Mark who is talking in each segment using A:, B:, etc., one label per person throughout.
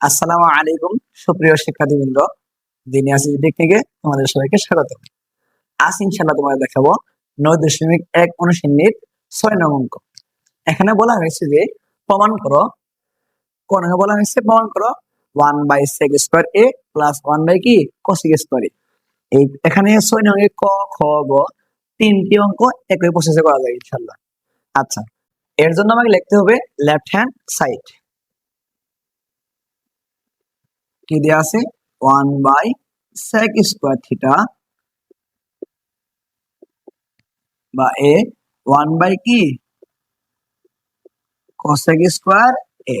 A: আসসালামু আলাইকুম, সুপ্রিয় শিক্ষার্থীবৃন্দ। দিনী আসিস থেকে তোমাদের সবাইকে স্বাগত। আজ ইনশাল্লাহ তোমাদের দেখাবো নয় দশমিক এক অনুশীলনীর ছয় নং অঙ্ক। এখানে বলা হয়েছে যে, প্রমাণ করো। কোন বলা হয়েছে? প্রমাণ করো। One by sec square A plus one by কি? কসিক স্কোয়ার এই এখানে ছয় নং ক, খ, গ তিনটি অঙ্ক একই প্রসেসে করা যায় ইনশাল্লাহ আচ্ছা এর জন্য আমাকে লিখতে হবে লেফট হ্যান্ড সাইড কি দেওয়া আছে? One by sec square theta বা এ ওয়ান বাই কি? কসেক স্কোয়ার এ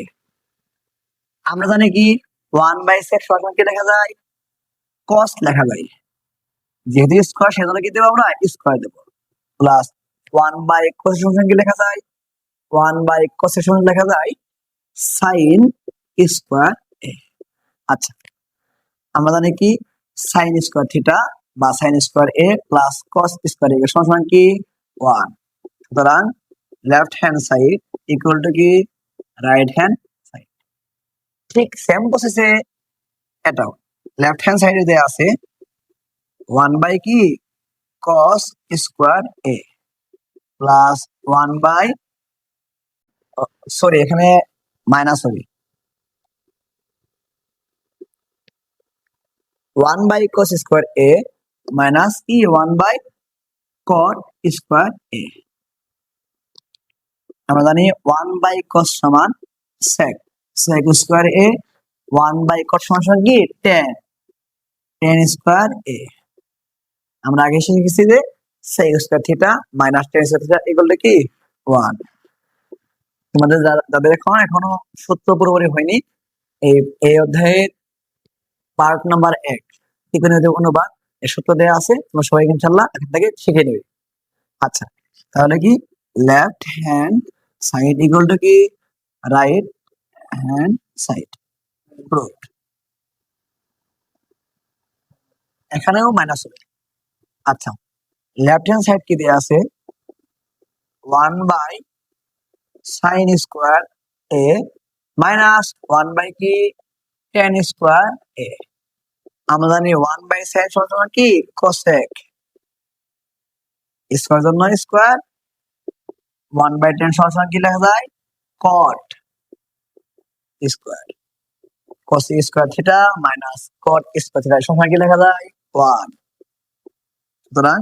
A: আমরা জানি কি? ওয়ান বাই সেক সমান কি লেখা যায়? কস লেখা যায়। যেহেতু স্কোয়ার সেজন্য কি দেবো আমরা? স্কোয়ার দেবো। প্লাস ওয়ান বাই কসের সমান কি লেখা যায়? ওয়ান বাই কসের সমান লেখা যায়? সাইন স্কোয়ার আচ্ছা। আমরা জানি কি? সাইন স্কোয়ার থিটা বা sine square A plus cos square A সমান কি? ওয়ান সুতরাং left hand side equal to কি? রাইট হ্যান্ড সাইড ঠিক সেম প্রসেসে এটাও। লেফট হ্যান্ড সাইডে দেয়া আছে ওয়ান বাই কি? Cos square A plus one by sorry এখানে মাইনাস হবে। One by cos square A minus E one by cot square A আমরা জানি ওয়ান বাই কস সমান sec sec square A one by cot সমান সমান কি? Ten ten square এ আমরা আগে শিখেছি যে sec square theta minus tan square theta এগুলো কি? ওয়ান তোমাদের যা- যাদের এখন এখনও সত্য পুরোপুরি হয়নি, এই এই অধ্যায়ের পার্ট নাম্বার এক। ত্রিকোণীয় অনুবাদ এর সূত্র দেওয়া আছে, তোমরা সবাই ইনশাল্লাহ এখান থেকে শিখে নেবে। আচ্ছা তাহলে কি? Left hand side equal to কি? রাইট হ্যান্ড সাইড প্রুফড এখানেও মাইনাস হবে। আচ্ছা লেফট হ্যান্ড সাইড কি দেওয়া আছে? One by sine square A minus one by কি? টেন স্কোয়ার এ আমরা জানি ওয়ান বাই সাইন সমান কি? কোসেক স্কোয়ার জন্য স্কোয়ার ওয়ান বাই টেন সমান কি লেখা যায়? Cot square cos square theta minus cot square theta সমান কি লেখা যায়? ওয়ান সুতরাং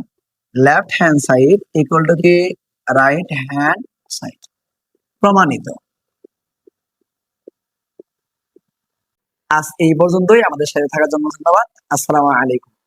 A: left hand side equal to কি? রাইট হ্যান্ড সাইড প্রমাণিত। আজ এই পর্যন্তই। আমাদের সাথে থাকার জন্য ধন্যবাদ। আসসালামু আলাইকুম।